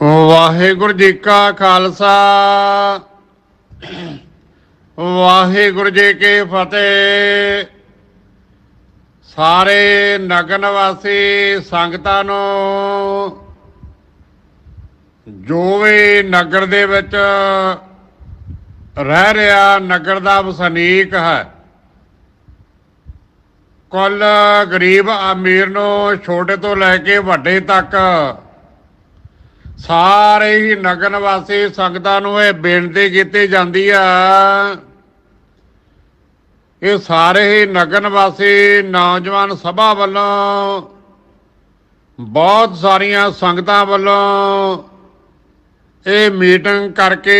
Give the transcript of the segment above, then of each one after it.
ਵਾਹਿਗੁਰੂ ਜੀ ਕਾ ਖਾਲਸਾ। ਵਾਹਿਗੁਰੂ ਜੀ ਕੀ ਫਤਿਹ। ਸਾਰੇ ਨਗਨ ਵਾਸੀ ਸੰਗਤਾਂ ਨੂੰ, ਜੋ ਵੀ ਨਗਰ ਦੇ ਵਿੱਚ ਰਹਿ ਰਿਹਾ ਨਗਰ ਦਾ ਵਸਨੀਕ ਹੈ, ਕੁੱਲ ਗਰੀਬ ਅਮੀਰ ਨੂੰ ਛੋਟੇ ਤੋਂ ਲੈ ਕੇ ਵੱਡੇ ਤੱਕ ਸਾਰੇ ਹੀ ਨਗਨ ਵਾਸੀ ਸੰਗਤਾਂ ਨੂੰ ਇਹ ਬੇਨਤੀ ਕੀਤੀ ਜਾਂਦੀ ਆ। ਇਹ ਸਾਰੇ ਹੀ ਨਗਨ ਵਾਸੀ ਨੌਜਵਾਨ ਸਭਾ ਵੱਲੋਂ, ਬਹੁਤ ਸਾਰੀਆਂ ਸੰਗਤਾਂ ਵੱਲੋਂ ਇਹ ਮੀਟਿੰਗ ਕਰਕੇ,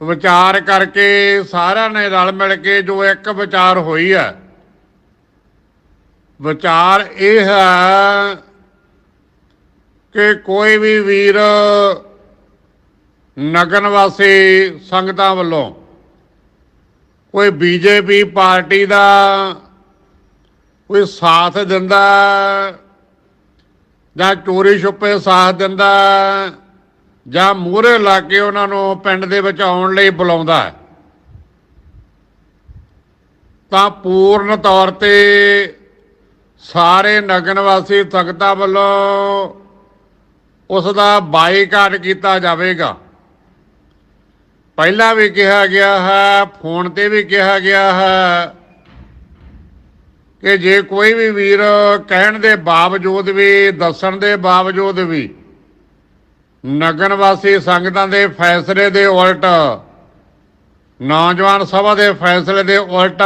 ਵਿਚਾਰ ਕਰਕੇ ਸਾਰਿਆਂ ਨੇ ਰਲ ਮਿਲ ਕੇ ਜੋ ਇੱਕ ਵਿਚਾਰ ਹੋਈ ਹੈ ਵਿਚਾਰ ਇਹ ਹੈ ਕਿ ਕੋਈ ਵੀ ਵੀਰ ਨਗਨ ਵਾਸੀ ਸੰਗਤਾਂ ਵੱਲੋਂ ਕੋਈ ਬੀਜੇਪੀ ਪਾਰਟੀ ਦਾ ਕੋਈ ਸਾਥ ਦਿੰਦਾ ਜਾਂ ਚੋਰੀ ਛੁਪੇ ਸਾਥ ਦਿੰਦਾ ਜਾਂ ਮੂਹਰੇ ਲਾ ਕੇ ਉਹਨਾਂ ਨੂੰ ਪਿੰਡ ਦੇ ਵਿੱਚ ਆਉਣ ਲਈ ਬੁਲਾਉਂਦਾ ਤਾਂ ਪੂਰਨ ਤੌਰ ਤੇ ਸਾਰੇ ਨਗਨ ਵਾਸੀ ਸੰਗਤਾਂ ਵੱਲੋਂ ਉਸ ਦਾ ਬਾਈਕਾਟ ਕੀਤਾ ਜਾਵੇਗਾ। ਪਹਿਲਾਂ ਵੀ ਕਿਹਾ ਗਿਆ ਹੈ, ਫੋਨ ਤੇ ਵੀ ਕਿਹਾ ਗਿਆ ਹੈ ਕਿ ਜੇ ਕੋਈ ਵੀ ਵੀਰ ਕਹਿਣ ਦੇ ਬਾਵਜੂਦ ਵੀ, ਦੱਸਣ ਦੇ ਬਾਵਜੂਦ ਵੀ ਨਗਨ ਵਾਸੀ ਸੰਗਤਾਂ ਦੇ ਫੈਸਲੇ ਦੇ ਉਲਟ, ਨੌਜਵਾਨ ਸਭਾ ਦੇ ਫੈਸਲੇ ਦੇ ਉਲਟ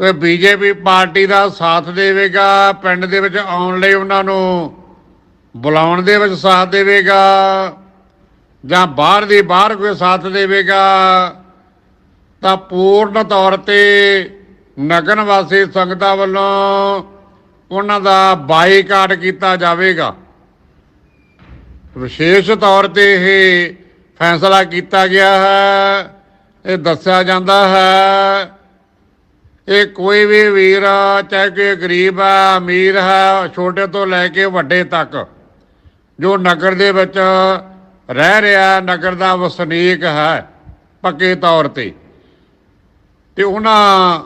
ਕੋਈ ਬੀਜੇਪੀ ਪਾਰਟੀ ਦਾ ਸਾਥ ਦੇਵੇਗਾ, ਪਿੰਡ ਦੇ ਵਿੱਚ ਆਉਣ ਲਈ ਉਹਨਾਂ ਨੂੰ ਬੁਲਾਉਣ ਦੇ ਵਿੱਚ ਸਾਥ ਦੇਵੇਗਾ, ਜਾਂ ਬਾਹਰ ਦੀ ਬਾਹਰ ਕੋਈ ਸਾਥ ਦੇਵੇਗਾ, ਤਾਂ ਪੂਰਨ ਤੌਰ ਤੇ ਨਗਨ ਵਾਸੀ ਸੰਗਤਾਂ ਵੱਲੋਂ ਉਹਨਾਂ ਦਾ ਬਾਈਕਾਟ ਕੀਤਾ ਜਾਵੇਗਾ। ਵਿਸ਼ੇਸ਼ ਤੌਰ ਤੇ ਇਹ ਫੈਸਲਾ ਕੀਤਾ ਗਿਆ ਹੈ, ਇਹ ਦੱਸਿਆ ਜਾਂਦਾ ਹੈ, ਇਹ ਕੋਈ ਵੀ ਵੀਰ, ਚਾਹੇ ਕੋਈ ਗਰੀਬ ਹੈ, ਅਮੀਰ ਹੈ, ਛੋਟੇ ਤੋਂ ਲੈ ਕੇ ਵੱਡੇ ਤੱਕ ਜੋ ਨਗਰ ਦੇ ਵਿੱਚ ਰਹਿ ਰਿਹਾ, ਨਗਰ ਦਾ ਵਸਨੀਕ ਹੈ, ਪੱਕੇ ਤੌਰ ਤੇ। ਤੇ ਉਹਨਾਂ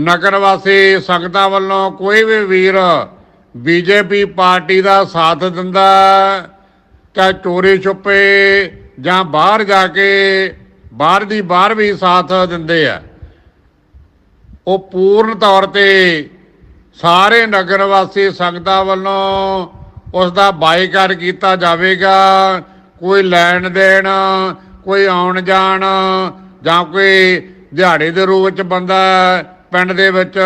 ਨਗਰ ਵਾਸੀ ਸੰਗਤਾਂ ਵੱਲੋਂ ਕੋਈ ਵੀ ਵੀਰ ਬੀਜੇਪੀ ਪਾਰਟੀ ਦਾ ਸਾਥ ਦਿੰਦਾ ਚਾਹੇ ਚੋਰੀ ਛੁਪੇ ਜਾਂ ਬਾਹਰ ਜਾ ਕੇ ਬਾਹਰ ਦੀ ਬਾਹਰ ਵੀ ਸਾਥ ਦਿੰਦੇ ਆ, ਉਹ ਪੂਰਨ ਤੌਰ ਤੇ ਸਾਰੇ ਨਗਰ ਵਾਸੀ ਸੰਗਤਾਂ ਵੱਲੋਂ ਉਸ ਦਾ ਬਾਈਕਾਟ ਕੀਤਾ ਜਾਵੇਗਾ। ਕੋਈ ਲੈਣ ਦੇਣ, ਕੋਈ ਆਉਣ ਜਾਣ ਜਾਂ ਕੋਈ ਦਿਹਾੜੇ ਦੇ ਰੂਪ ਵਿੱਚ ਬੰਦਾ ਪਿੰਡ ਦੇ ਵਿੱਚ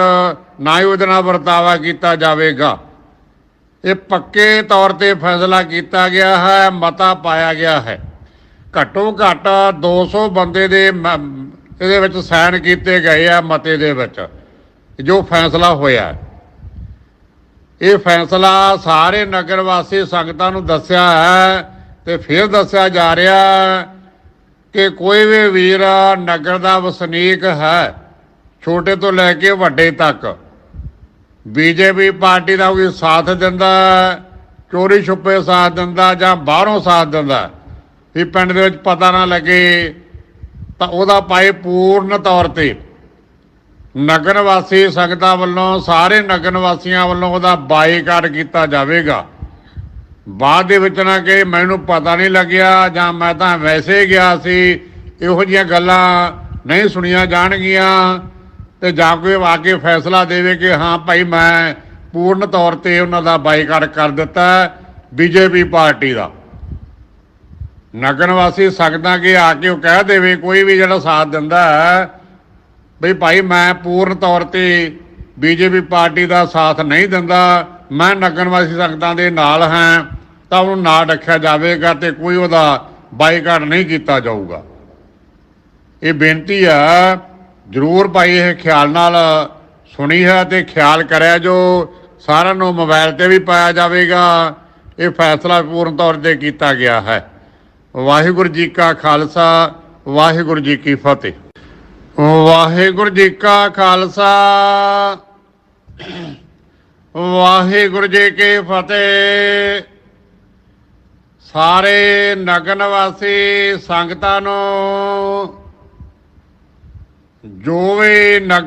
ਨਾ ਹੀ ਉਹਦੇ ਨਾਲ ਵਰਤਾਵਾ ਕੀਤਾ ਜਾਵੇਗਾ। ਇਹ ਪੱਕੇ ਤੌਰ ਤੇ ਫੈਸਲਾ ਕੀਤਾ ਗਿਆ ਹੈ, ਮਤਾ ਪਾਇਆ ਗਿਆ ਹੈ। ਘੱਟੋ ਘੱਟ 200 ਬੰਦੇ ਦੇ ਇਹਦੇ ਵਿੱਚ ਸਾਈਨ ਕੀਤੇ ਗਏ ਆ ਮਤੇ ਦੇ ਵਿੱਚ, ਜੋ ਫੈਸਲਾ ਹੋਇਆ। ਇਹ ਫੈਸਲਾ ਸਾਰੇ ਨਗਰ ਵਾਸੀ ਸੰਗਤਾਂ ਨੂੰ ਦੱਸਿਆ ਹੈ ਤੇ ਫਿਰ ਦੱਸਿਆ ਜਾ ਰਿਹਾ ਕਿ ਕੋਈ ਵੀ ਵੀਰ ਨਗਰ ਦਾ ਵਸਨੀਕ ਹੈ, ਛੋਟੇ ਤੋਂ ਲੈ ਕੇ ਵੱਡੇ ਤੱਕ। ਬੀਜੇਪੀ ਪਾਰਟੀ ਦਾ ਕੋਈ ਸਾਥ ਦਿੰਦਾ, ਚੋਰੀ ਛੁਪੇ ਸਾਥ ਦਿੰਦਾ ਜਾਂ ਬਾਹਰੋਂ ਸਾਥ ਦਿੰਦਾ, ਵੀ ਪਿੰਡ ਦੇ ਵਿੱਚ ਪਤਾ ਨਾ ਲੱਗੇ, ਤਾਂ ਉਹਦਾ ਪਾਏ ਪੂਰਨ ਤੌਰ ਤੇ ਨਗਰ ਵਾਸੀ ਸੰਗਤਾਂ ਵੱਲੋਂ, ਸਾਰੇ ਨਗਰ ਵਾਸੀਆਂ ਵੱਲੋਂ ਉਹਦਾ ਬਾਈਕਾਟ ਕੀਤਾ ਜਾਵੇਗਾ। ਬਾਅਦ ਦੇ ਵਿੱਚ ਨਾ ਕਿ ਮੈਨੂੰ ਪਤਾ ਨਹੀਂ ਲੱਗਿਆ ਜਾਂ ਮੈਂ ਤਾਂ ਵੈਸੇ ਗਿਆ ਸੀ, ਇਹੋ ਜਿਹੀਆਂ ਗੱਲਾਂ ਨਹੀਂ ਸੁਣੀਆਂ ਜਾਣਗੀਆਂ। ਤੇ ਜਾਂ ਕੋਈ ਆ ਕੇ ਫੈਸਲਾ ਦੇਵੇ ਕਿ ਹਾਂ ਭਾਈ ਮੈਂ ਪੂਰਨ ਤੌਰ ਤੇ ਉਹਨਾਂ ਦਾ ਬਾਈਕਾਟ ਕਰ ਦਿੱਤਾ ਬੀਜੇਪੀ ਪਾਰਟੀ ਦਾ। ਨਗਰ ਵਾਸੀ ਸਕਦਾ ਕਿ ਆ ਕੇ ਉਹ ਕਹਿ ਦੇਵੇ, ਕੋਈ ਵੀ ਜਿਹੜਾ ਸਾਥ ਦਿੰਦਾ ਹੈ ਵੀ ਭਾਈ ਮੈਂ ਪੂਰਨ ਤੌਰ ਤੇ ਬੀਜੇਪੀ ਪਾਰਟੀ ਦਾ ਸਾਥ ਨਹੀਂ ਦਿੰਦਾ, ਮੈਂ ਨਗਨਵਾਸੀ ਸੰਗਤਾਂ ਦੇ ਨਾਲ ਹਾਂ, ਤਾਂ ਉਹਨੂੰ ਨਾਲ ਰੱਖਿਆ ਜਾਵੇਗਾ ਤੇ ਕੋਈ ਉਹਦਾ ਬਾਈਕਾਟ ਨਹੀਂ ਕੀਤਾ ਜਾਊਗਾ। ਇਹ ਬੇਨਤੀ ਆ, ਜਰੂਰ ਭਾਈ ਇਹ ਖਿਆਲ ਨਾਲ ਸੁਣੀ ਹੈ ਤੇ ਖਿਆਲ ਕਰਿਆ ਜੋ ਸਾਰਿਆਂ ਨੂੰ ਮੋਬਾਈਲ ਤੇ ਵੀ ਪਾਇਆ ਜਾਵੇਗਾ। ਇਹ ਫੈਸਲਾ ਪੂਰਨ ਤੌਰ ਤੇ ਕੀਤਾ ਗਿਆ ਹੈ। ਵਾਹਿਗੁਰੂ ਜੀ ਕਾ ਖਾਲਸਾ, ਵਾਹਿਗੁਰੂ ਜੀ ਕੀ ਫਤਿਹ। ਵਾਹਿਗੁਰੂ ਜੀ ਕਾ ਖਾਲਸਾ। ਵਾਹਿਗੁਰੂ ਜੀ ਕੀ ਫਤਿਹ। ਸਾਰੇ ਨਗਨ ਵਾਸੀ ਸੰਗਤਾਂ ਨੂੰ, ਜੋ ਵੀ ਨਗ